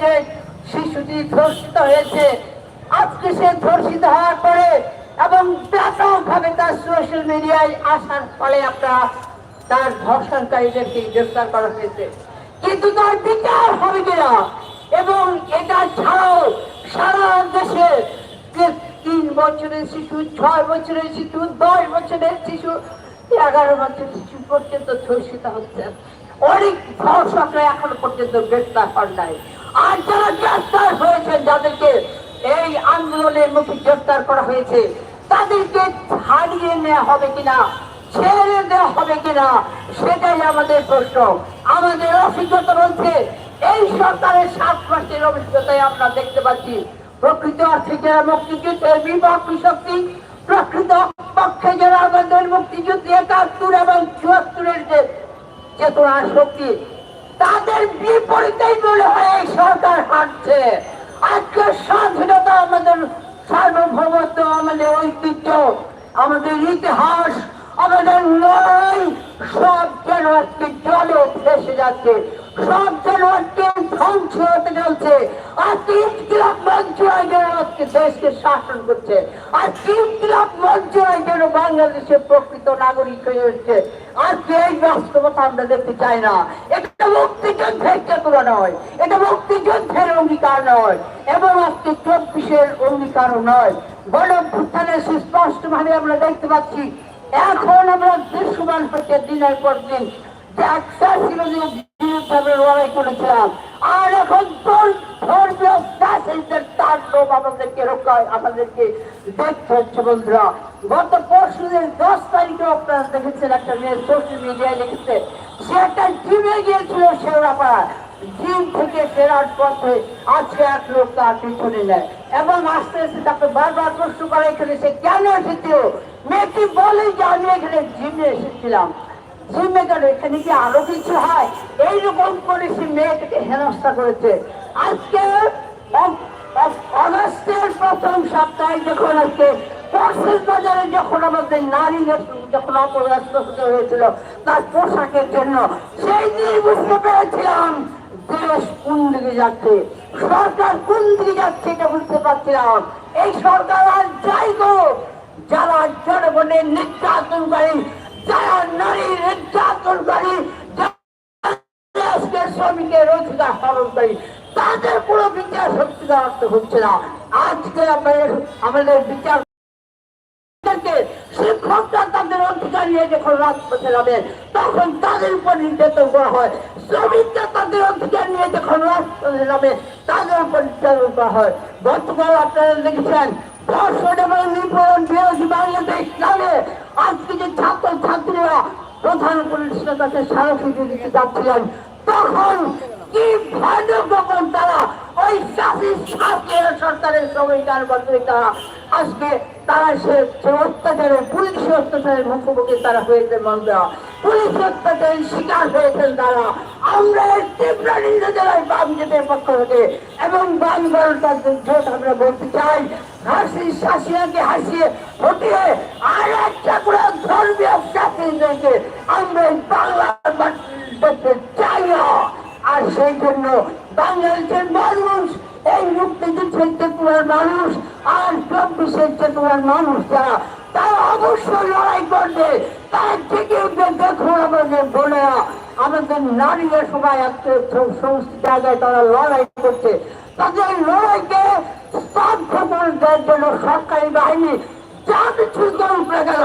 যে শিশুটি ধর্ষিত হয়েছে। আজকে সে ধর্ষিত হওয়ার পরে এবং ব্যাপকভাবে তার সোশ্যাল মিডিয়ায় আসার ফলে আপনারা তার ধর্ষণকারীদেরকে গ্রেফতার করা হয়েছে। কিন্তু তার বিচার হবে কিনা এবং এটা ছাড়াও সারা দেশে তিন বছরের শিশু, ছয় বছরের শিশু, দশ বছরের শিশু, এগারো বছরের শিশু পর্যন্ত ধর্ষিত হচ্ছে। অনেক ধর্ষকরা এখনও পর্যন্ত গ্রেফতার হন নাই। আর যারা গ্রেফতার হয়েছেন, যাদেরকে এই আন্দোলনের মুখে গ্রেফতার করা হয়েছে, তাদেরকে ছাড়িয়ে নেওয়া হবে কিনা, ছেড়ে দেওয়া হবে কিনা, সেটাই আমাদের প্রশ্ন। আমাদের অভিজ্ঞতা বলছে, এই সরকারের সাত মাসের অভিজ্ঞতায় আমরা দেখতে পাচ্ছি, প্রকৃত অর্থে মুক্তিযুদ্ধের বিপক্ষী শক্তি, প্রকৃত পক্ষে যারা আমাদের মুক্তিযুদ্ধ একাত্তর এবং চুয়াত্তরের যে চেতনা শক্তি তাদের বিপরীতেই মনে হয়, এই সরকার হাঁটছে। আজকে স্বাধীনতা আমাদের সার্বভৌমত্ব, আমাদের ঐতিহ্য, আমাদের ইতিহাস, আমাদের নয় সব যেন আজকে জলে ভেসে যাচ্ছে। বাংলাদেশের প্রকৃত নাগরিক হয়ে উঠছে। আজকে এই বাস্তবতা আমরা দেখতে চাই না। এটা মুক্তিযুদ্ধের চেতনা নয়। এটা মুক্তিযুদ্ধের অঙ্গীকার নয়। এবং আজকে চব্বিশের অঙ্গীকারও নয়। গণভ্যুত্থানের সুস্পষ্ট ভাবে আমরা দেখতে পাচ্ছি, এখন আমরা দৃশ্যমান হচ্ছে দিনের পর দিন। যে একটা বিরুদ্ধে আমরা লড়াই করেছিলাম। আর এখন তোর ধর্মীয় ফ্যাসিস্টের লোক আমাদেরকে রক্ষা আমাদেরকে দেখতে হচ্ছে বন্ধুরা। গত পরশু দিন দশ তারিখে আপনারা দেখেছেন একটা মেয়ে সোশ্যাল মিডিয়ায় লিখেছে, সে একটা জিমে গিয়েছিল শেওড়াপাড়া জিম থেকে ফেরার পথে আজকে এক লোক তার পিছনে নেয়। এবং আস্তে আস্তে তাকে বারবার প্রশ্ন করে, এখানে সে কেন এসেছিল? মেয়েটি বলে যে আমি এখানে জিমে এসেছিলাম। জিমে গেল এখানে কি আরও কিছু হয়? এইরকম করে সে মেয়েটাকে হেনস্থা করেছে। আজকে অগ- অগ- অগস্টের প্রথম সপ্তাহে যখন আজকে বাজারে যখন আমাদের নারী যখন অপরাস্ত হয়েছিল তার পোশাকের জন্য, সেই দিন বুঝতে পেরেছিলাম দেশ কোন দিকে যাচ্ছে, সরকার কোন দিকে যাচ্ছে এটা বুঝতে পারছিলাম। এই সরকার আর যাই গো যারা জনগণের নির্যাতনকারী যারা নারী নির্যাতনকারী যারা আজকে শ্রমিকের রোজগার হরণকারী তাদের কোনো বিচার শক্তি দেওয়া হচ্ছে না। আজকে আমাদের আমাদের বিচার তাদের অধিকার নিয়ে যখন রাজপথে নামে, তখন তাদের উপর নির্যাতন করা হয়। শ্রমিকরা তাদের অধিকার নিয়ে যখন রাজপথে তাদের উপর নির্যাতন করা হয়। গতকাল আপনারা দেখেছেন ধর্ষণ বাংলাদেশ নামে আজকে যে ছাত্র ছাত্রীরা প্রধান পুলিশের কাছে স্মারকলিপি দিতে যাচ্ছিলেন, তখন কি ভয়ানক তারা ওই চাষি সরকারের সবাই বদলে তারা আজকে তারা সে অত্যাচারের পুলিশ অত্যাচারের মুখোমুখি তারা হয়েছে মন্দা পুলিশ অত্যাচারের শিকার হয়েছেন তারা। আমরা তীব্র নিন্দা বাম জেটের পক্ষ থেকে এবং বাম গণতার জোট আমরা বলতে চাই, হাসি শাসিয়াকে হাসিয়ে হটিয়ে আর একটা করে ধর্মীয় শাসিদেরকে আমরা এই বাংলার চাই আর সেই জন্য বাংলাদেশের মানুষ এই মুক্তিযুদ্ধের চেতনার মানুষ, আর চব্বিশের চেতনার মানুষ যারা, তারা অবশ্যই লড়াই করবে। তারা থেকে উঠবে দেখুন আমাদের বোনেরা, আমাদের নারীরা সবাই একটা সমস্ত জায়গায় তারা লড়াই করছে। তাদের লড়াইকে স্তব্ধ করে দেওয়ার জন্য সরকারি বাহিনী যা কিছু করুক না গেল।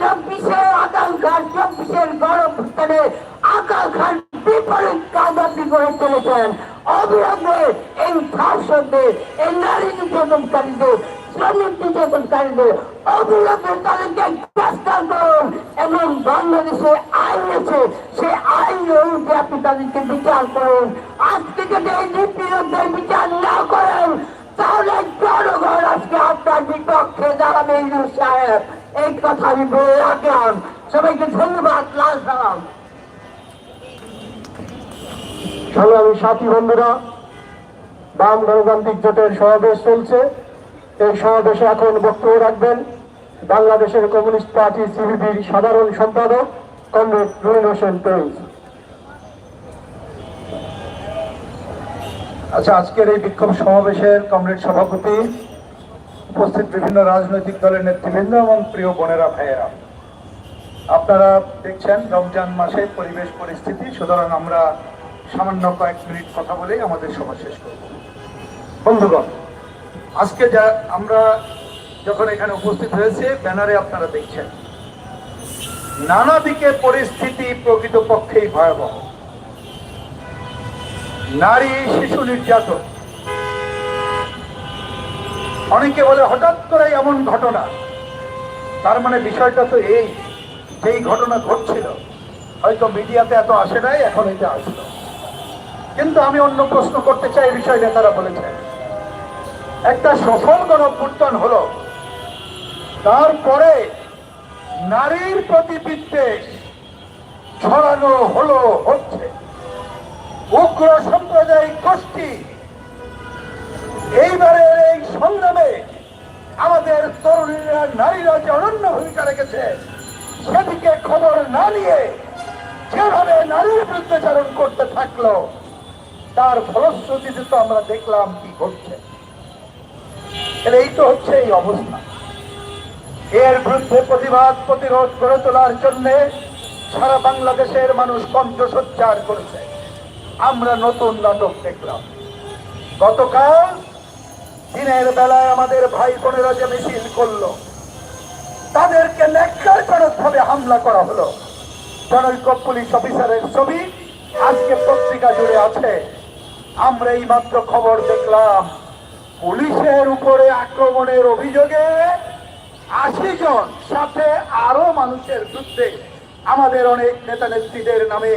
চব্বিশের আকাঙ্ক্ষার চব্বিশের গরম ভুটানে আকাঙ্ক্ষার বিপরীত কাজ আপনি করে চলেছেন অবিলম্বে এই ধর্ষকদের এই নারী নির্যাতনকারীদের, শ্রমিক নির্যাতনকারীদের অবিলম্বে তাদেরকে গ্রেফতার করুন এবং বাংলাদেশে আইন আছে সে আইন অনুযায়ী আপনি তাদেরকে বিচার করুন। আজকে যদি এই নিপীড়কদের বিচার না করেন, তাহলে জনগণ আজকে আপনার বিপক্ষে দাঁড়াবে ইউনুস সাহেব। এই কথা আমি বলে রাখলাম। সবাইকে ধন্যবাদ, লাল সালাম। সংগ্রামী সাথী বন্ধুরা, বাম গণতান্ত্রিক জোটের সমাবেশ চলছে। এই সমাবেশে এখন বক্তব্য রাখবেন বাংলাদেশের কমিউনিস্ট পার্টি সিবিবির সাধারণ সম্পাদক কমরেড রুমিন হোসেন প্রিন্স আচ্ছা আজকের এই বিক্ষোভ সমাবেশের কমরেড সভাপতি উপস্থিত বিভিন্ন রাজনৈতিক দলের নেতৃবৃন্দ এবং প্রিয় বোনেরা, ভাইয়েরা। আপনারা দেখছেন রমজান মাসে পরিবেশ পরিস্থিতি। সুতরাং আমরা সামান্য কয়েক মিনিট কথা বলেই আমাদের সভা শেষ করব। বন্ধুগণ, আজকে যা আমরা যখন এখানে উপস্থিত হয়েছে, ব্যানারে আপনারা দেখছেন, নানা দিকে পরিস্থিতি প্রকৃতপক্ষেই ভয়াবহ। নারী, শিশু নির্যাতন অনেকে বলে হঠাৎ করে এমন ঘটনা। তার মানে বিষয়টা তো এই, যেই ঘটনা ঘটছিল, হয়তো মিডিয়াতে এত আসে নাই, এখন এটা আসলো। কিন্তু আমি অন্য প্রশ্ন করতে চাই বিষয় নেতারা বলেছেন। একটা সফল গণপুত্তন হলো, তারপরে নারীর প্রতি বিদ্বেষ ছড়ানো হলো, হচ্ছে। উগ্র সাম্প্রদায়িক গোষ্ঠী, এইবারের এই সংগ্রামে আমাদের তরুণীরা নারীরা যে অনন্য ভূমিকা রেখেছে, সেদিকে খবর না নিয়ে যেভাবে নারীর বিরুদ্ধাচারণ করতে থাকল, তার ফলশ্রুতিতে তো আমরা দেখলাম কি ঘটছে। এই তো হচ্ছে এই অবস্থা। এর বিরুদ্ধে প্রতিবাদ প্রতিরোধ গড়ে তোলার জন্য সারা বাংলাদেশের মানুষ কণ্ঠসজ্জার করেছে। আমরা নতুন নাটক দেখলাম। গতকাল দিনের বেলায় আমাদের ভাই বোনেরা যে মিছিল করল, তাদেরকে ন্যাক্কারজনক ভাবে হামলা করা হলো। জনৈক পুলিশ অফিসারের ছবি আজকে পত্রিকা জুড়ে আছে। আমরা এই মাত্র খবর দেখলাম, পুলিশের উপরে আক্রমণের অভিযোগে আশি জন, সাথে আরও মানুষের বিরুদ্ধে আমাদের অনেক নেতা নেত্রীদের নামে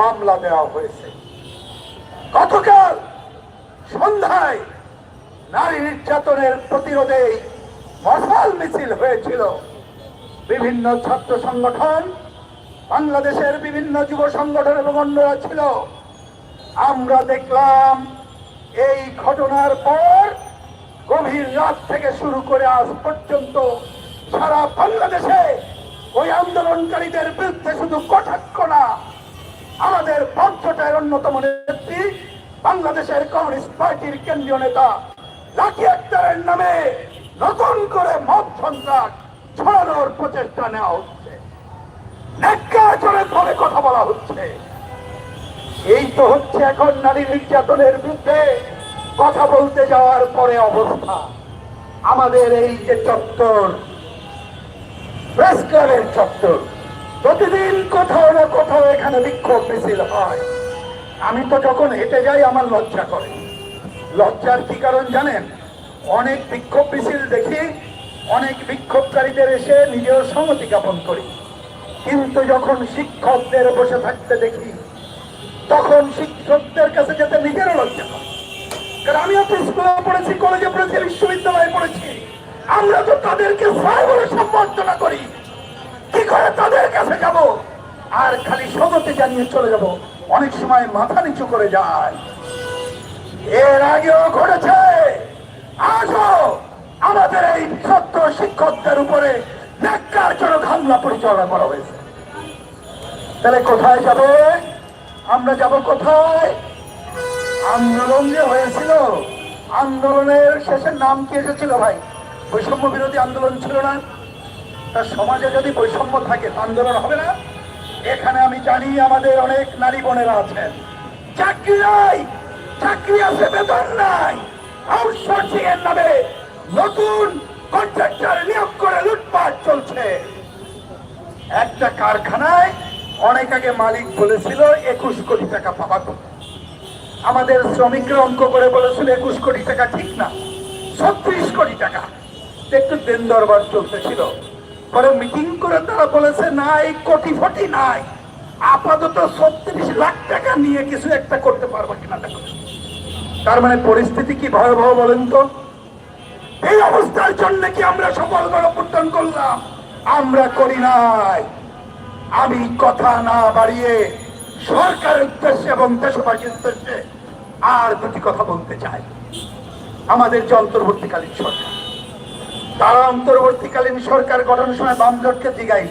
মামলা দেওয়া হয়েছে। গতকাল সন্ধ্যায় নারী নির্যাতনের প্রতিরোধে মশাল মিছিল হয়েছিল। বিভিন্ন ছাত্র সংগঠন, বাংলাদেশের বিভিন্ন যুব সংগঠন এবং অন্যরা ছিল। আমরা দেখলাম এই ঘটনার পর গভীর রাত থেকে শুরু করে আজ পর্যন্ত সারা বাংলাদেশে ওই আন্দোলনকারীদের বিরুদ্ধে শুধু কটাক্ষ না, আমাদের পঞ্চটার অন্যতম নেত্রী বাংলাদেশের কমিউনিস্ট পার্টির কেন্দ্রীয় নেতা নামে নতুন করে মত সন্ত্রাস ছড়ানোর প্রচেষ্টা নেওয়া হচ্ছে। ভাবে কথা বলা হচ্ছে। এই তো হচ্ছে এখন নারী নির্যাতনের বিরুদ্ধে কথা বলতে যাওয়ার পরে অবস্থা। আমাদের এই যে চত্বর প্রেস ক্লাবের চত্বর, প্রতিদিন কোথাও না কোথাও এখানে বিক্ষোভ মিছিল হয়। আমি তো যখন হেঁটে যাই, আমার লজ্জা করে। লজ্জার কি কারণ জানেন? অনেক বিক্ষোভ মিছিল দেখি, অনেক বিক্ষোভকারীদের এসে নিজেও সংহতি জ্ঞাপন করি। কিন্তু যখন শিক্ষকদের বসে থাকতে দেখি, তখন শিক্ষকদের কাছে যেতে নিজেরও লজ্জা কারণ আমিও তো স্কুলে পড়েছি, কলেজে পড়েছি, বিশ্ববিদ্যালয়ে পড়েছি। আমরা তো তাদেরকে স্যার বলে সম্বর্ধনা করি। কি করে তাদের কাছে যাব? আর খালি স্বগতি জানিয়ে চলে যাব। অনেক সময় মাথা নিচু করে যায়। এর আগেও ঘটেছে। আসো আমাদের এই সত্য শিক্ষকদের উপরে ন্যাক্কারজনক হামলা পরিচালনা করা হয়েছে। তাহলে কোথায় যাবে? আমরা যাব কোথায়? আন্দোলন যে হয়েছিল, আন্দোলনের শেষের নাম কি এসেছিল ভাই? বৈষম্য বিরোধী আন্দোলন ছিল না? তার সমাজে যদি বৈষম্য থাকে আন্দোলন হবে না? এখানে আমি জানি আমাদের অনেক নারী বোনেরা আছেন। চাকরি নাই! চাকরি আছে, বেতন নাই। আউটসোর্সিং এর নামে নতুন কন্ট্রাক্টর নিয়োগ করে লুটপাট চলছে। একটা কারখানায় অনেক আগে মালিক বলেছিল, একুশ কোটি টাকা তুমি। আমাদের শ্রমিকরা অঙ্ক করে বলেছিল, একুশ কোটি টাকা ঠিক না, ছত্রিশ কোটি টাকা। একটু দেন দরবার চলতেছিল। পরে মিটিং করে তারা বলেছে নাই কোটি ফটি নাই। আপাতত ছত্রিশ লাখ টাকা নিয়ে কিছু একটা করতে পারব কিনা দেখো। তার মানে পরিস্থিতি কি ভয়াবহ বলেন তো? এই অবস্থার জন্য কি আমরা সফল গণপ্রত্যান করলাম? আমরা করি নাই। আমি কথা না বাড়িয়ে সরকারের উদ্দেশ্যে এবং দেশবাসীর উদ্দেশ্যে আর দুটি কথা বলতে চাই। আমাদের যে অন্তর্বর্তীকালীন সরকার, তারা অন্তর্বর্তীকালীন সরকার গঠনের সময় বামজোটকে দিগাই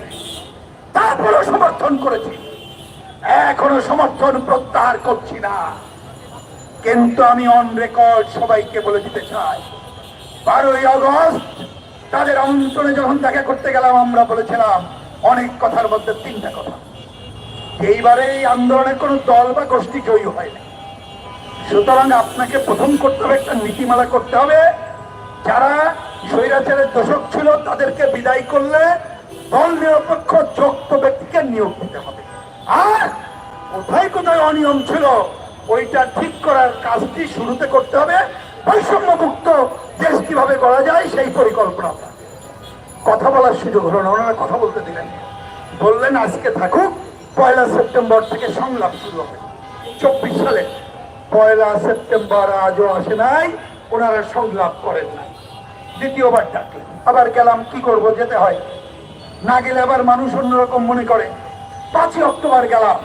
তারপরেও সমর্থন করেছি। এখনও সমর্থন প্রত্যাহার করছি না। কিন্তু আমি অন রেকর্ড সবাইকে বলে দিতে চাই। বারোই আগস্ট, তাদের আমন্ত্রণে যখন দেখা করতে গেলাম, আমরা বলেছিলাম, অনেক কথার মধ্যে তিনটা কথা। এইবারে এই আন্দোলনের কোনো দল বা গোষ্ঠী জয়ী হয়নি সুতরাং আপনাকে প্রথম করতে হবে, একটা নীতিমালা করতে হবে। যারা স্বৈরাচারের দোষক ছিল, তাদেরকে বিদায় করলে দল নিরপেক্ষ, যোগ্য ব্যক্তিকে নিয়োগ দিতে হবে। আর কোথায় কোথায় অনিয়ম ছিল ওইটা ঠিক করার কাজটি শুরুতে করতে হবে। বৈষম্যমুক্ত দেশ কীভাবে করা যায় সেই পরিকল্পনা। কথা বলার সুযোগ হলো না, ওনারা কথা বলতে দিলেন বললেন, আজকে থাকুক, পয়লা সেপ্টেম্বর থেকে সংলাপ শুরু হবে। চব্বিশ সালে। পয়লা সেপ্টেম্বর আজও আসে নাই, ওনারা সংলাপ করেন নাই। দ্বিতীয়বার ডাকলেন। আবার গেলাম, কি করব যেতে হয়? না গেলে আবার মানুষ অন্যরকম মনে করে। পাঁচই অক্টোবর গেলাম।